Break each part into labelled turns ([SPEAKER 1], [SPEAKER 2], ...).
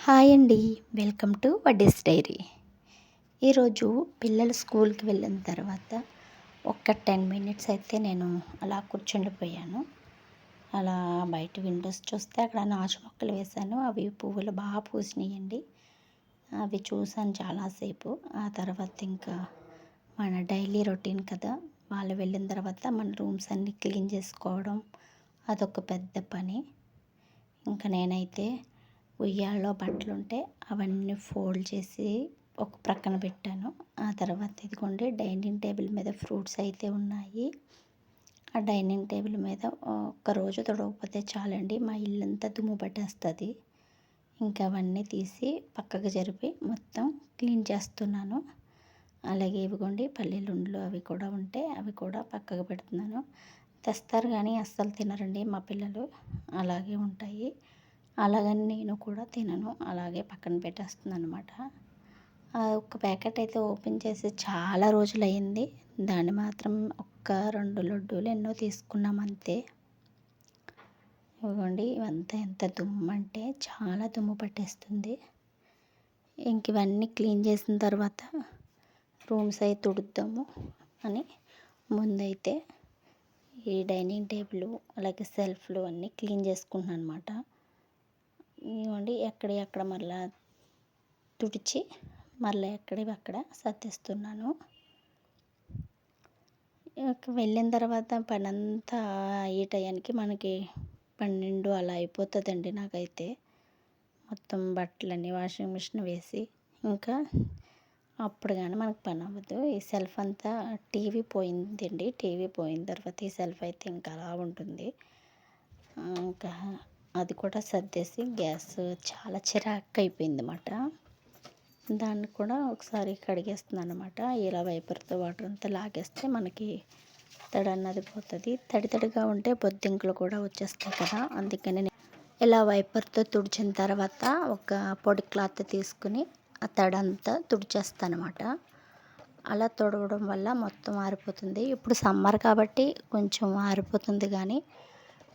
[SPEAKER 1] Hi అండి. Welcome to Vaddi's diary. ఈరోజు పిల్లలు స్కూల్కి వెళ్ళిన తర్వాత ఒక్క టెన్ మినిట్స్ అయితే నేను అలా కూర్చుండిపోయాను. అలా బయట విండోస్ చూస్తే అక్కడ నాచు మొక్కలు వేశాను. అవి పువ్వులు బాగా పూసినాయండి. అవి చూశాను చాలాసేపు. ఆ తర్వాత ఇంకా మన డైలీ రొటీన్ కదా. వాళ్ళు వెళ్ళిన తర్వాత మన రూమ్స్ అన్నీ క్లీన్ చేసుకోవడం అదొక పెద్ద పని. ఇంకా నేనైతే ఉయ్యాల్లో బట్టలు ఉంటే అవన్నీ ఫోల్డ్ చేసి ఒక ప్రక్కన పెట్టాను. ఆ తర్వాత ఇదిగోండి డైనింగ్ టేబుల్ మీద ఫ్రూట్స్ అయితే ఉన్నాయి. ఆ డైనింగ్ టేబుల్ మీద ఒక్కరోజు తొడవకపోతే చాలండి మా ఇల్లంతా దుమ్ము పట్టేస్తుంది. ఇంకా అవన్నీ తీసి పక్కకు జరిపి మొత్తం క్లీన్ చేస్తున్నాను. అలాగే ఇవిగోండి పల్లెలుండలు అవి కూడా ఉంటే అవి కూడా పక్కకు పెడుతున్నాను. తెస్తారు కానీ అస్సలు తినరండి మా పిల్లలు. అలాగే ఉంటాయి. అలాగని నేను కూడా తినను. అలాగే పక్కన పెట్టేస్తుంది అనమాట ఒక ప్యాకెట్ అయితే ఓపెన్ చేసి చాలా రోజులు అయింది దాన్ని మాత్రం ఒక్క రెండు లడ్డూలు ఎన్నో తీసుకున్నాం అంతే. ఇవ్వండి ఇవంతా ఎంత దుమ్ము అంటే చాలా దుమ్ము పట్టేస్తుంది. ఇంక ఇవన్నీ క్లీన్ చేసిన తర్వాత రూమ్స్ అయితే తుడుద్దాము అని ముందైతే ఈ డైనింగ్ టేబుల్ అలాగే సెల్ఫ్లు అన్నీ క్లీన్ చేసుకుంటున్నాను అనమాట ఇవ్వండి ఎక్కడ ఎక్కడ మళ్ళా తుడిచి మళ్ళీ ఎక్కడివి అక్కడ సర్దిస్తున్నాను. వెళ్ళిన తర్వాత పని అంతా అయ్యే టయానికి మనకి పన్నెండు అలా అయిపోతుందండి నాకైతే. మొత్తం బట్టలన్నీ వాషింగ్ మిషన్ వేసి ఇంకా అప్పుడు కానీ మనకు పని అవ్వదు. ఈ సెల్ఫ్ అంతా టీవీ పోయిందండి టీవీ పోయిన తర్వాత ఈ సెల్ఫ్ అయితే ఇంకా అలా ఉంటుంది. ఇంకా అది కూడా సర్దేసి గ్యాస్ చాలా చిరాకు అయిపోయింది అన్నమాట దాన్ని కూడా ఒకసారి కడిగేస్తున్నాను అనమాట ఇలా వైపర్తో వాటర్ అంతా లాగేస్తే మనకి తడి అన్నది పోతుంది. తడి తడిగా ఉంటే బొద్దింకలు కూడా వచ్చేస్తాయి కదా. అందుకని ఇలా వైపర్తో తుడిచిన తర్వాత ఒక పొడి క్లాత్ తీసుకుని ఆ తడంతా తుడిచేస్తాను అనమాట అలా తుడవడం వల్ల మొత్తం ఆరిపోతుంది. ఇప్పుడు సమ్మర్ కాబట్టి కొంచెం ఆరిపోతుంది కానీ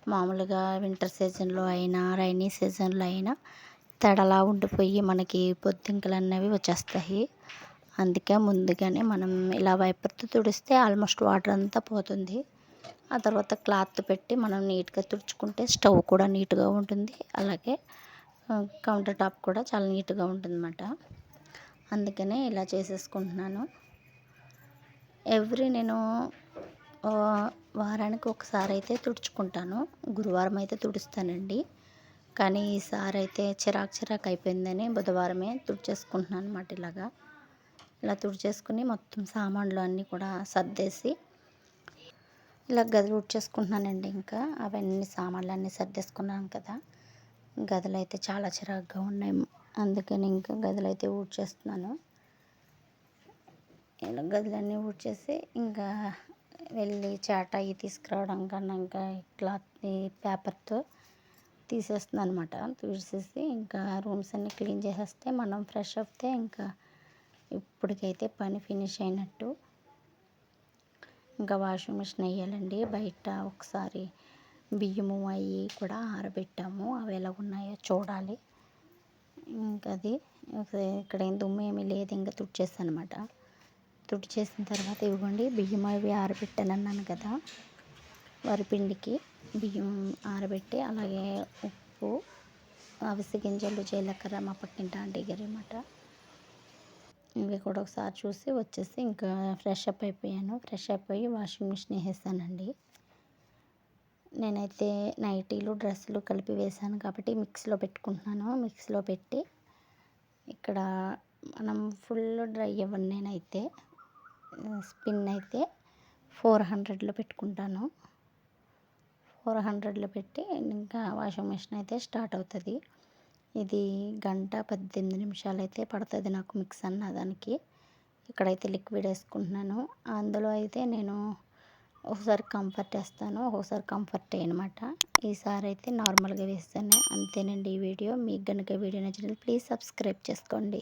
[SPEAKER 1] మామూలుగా వింటర్ సీజన్లో అయినా రైనీ సీజన్లో అయినా తడలా ఉండిపోయి మనకి పొద్దుంకలు అనేవి వచ్చేస్తాయి. అందుకే ముందుగానే మనం ఇలా వైపర్తో తుడిస్తే ఆల్మోస్ట్ వాటర్ అంతా పోతుంది. ఆ తర్వాత క్లాత్ పెట్టి మనం నీట్గా తుడుచుకుంటే స్టవ్ కూడా నీట్గా ఉంటుంది. అలాగే కౌంటర్ టాప్ కూడా చాలా నీట్గా ఉంటుంది అన్నమాట అందుకనే ఇలా చేసేసుకుంటున్నాను. ఎవ్రీ నేను వారానికి ఒకసారి అయితే తుడుచుకుంటాను. గురువారం అయితే తుడుస్తానండి. కానీ ఈసారి అయితే చిరాకు చిరాకు అయిపోయిందని బుధవారమే తుడిచేసుకుంటున్నాను అనమాట ఇలాగా. ఇలా తుడిచేసుకుని మొత్తం సామాన్లు అన్నీ కూడా సర్దేసి ఇలా గది ఊడ్చేసుకుంటున్నానండి ఇంకా. అవన్నీ సామాన్లు అన్నీ సర్దేసుకున్నాను కదా. గదులు అయితే చాలా చిరాకుగా ఉన్నాయి. అందుకని ఇంకా గదులు అయితే ఊడ్చేస్తున్నాను. ఇలా గదులన్నీ ఊడ్చేసి ఇంకా వెళ్ళి చాట అవి తీసుకురావడం కన్నా ఇంకా క్లాత్ పేపర్తో తీసేస్తుంది అనమాట తీసేసి ఇంకా రూమ్స్ అన్నీ క్లీన్ చేసేస్తే మనం ఫ్రెష్ అవుతే ఇంకా ఇప్పటికైతే పని ఫినిష్ అయినట్టు. ఇంకా వాషింగ్ మిషన్ వేయాలండి. బయట ఒకసారి బియ్యము అవి కూడా ఆరబెట్టాము. అవి ఎలా ఉన్నాయో చూడాలి. ఇంకా అది ఇక్కడ ఏం దుమ్ము ఏమీ లేదు ఇంకా తుడిచేస్తాను అనమాట తుడి చేసిన తర్వాత ఇవ్వండి. బియ్యం అవి ఆరబెట్టాను అన్నాను కదా వరిపిండికి బియ్యం ఆరబెట్టి అలాగే ఉప్పు అవిసె గింజలు జీలకర్ర మా పక్కింటి ఆంటీ గారు అనమాట ఇవి కూడా ఒకసారి చూసి వచ్చేసి ఇంకా ఫ్రెష్ అప్ అయిపోయాను. ఫ్రెష్ అయిపోయి వాషింగ్ మిషన్ వేసానండి నేనైతే నైటీలు డ్రెస్సులు కలిపి వేసాను కాబట్టి మిక్స్లో పెట్టుకుంటున్నాను. మిక్స్లో పెట్టి ఇక్కడ మనం ఫుల్ డ్రై అవ్వను నేనైతే. స్పిన్ అయితే ఫోర్ హండ్రెడ్లో పెట్టుకుంటాను. ఫోర్ హండ్రెడ్లో పెట్టి ఇంకా వాషింగ్ మిషన్ అయితే స్టార్ట్ అవుతుంది. ఇది గంట పద్దెనిమిది నిమిషాలు అయితే పడుతుంది నాకు మిక్స్ అన్న దానికి ఇక్కడైతే లిక్విడ్ వేసుకుంటున్నాను. అందులో అయితే నేను ఒకసారి కంఫర్ట్ వేస్తాను. ఒకసారి కంఫర్ట్ అనమాట ఈసారి అయితే నార్మల్గా వేస్తాను. అంతేనండి ఈ వీడియో. మీకు కనుక వీడియో నచ్చిన ప్లీజ్ సబ్స్క్రైబ్ చేసుకోండి.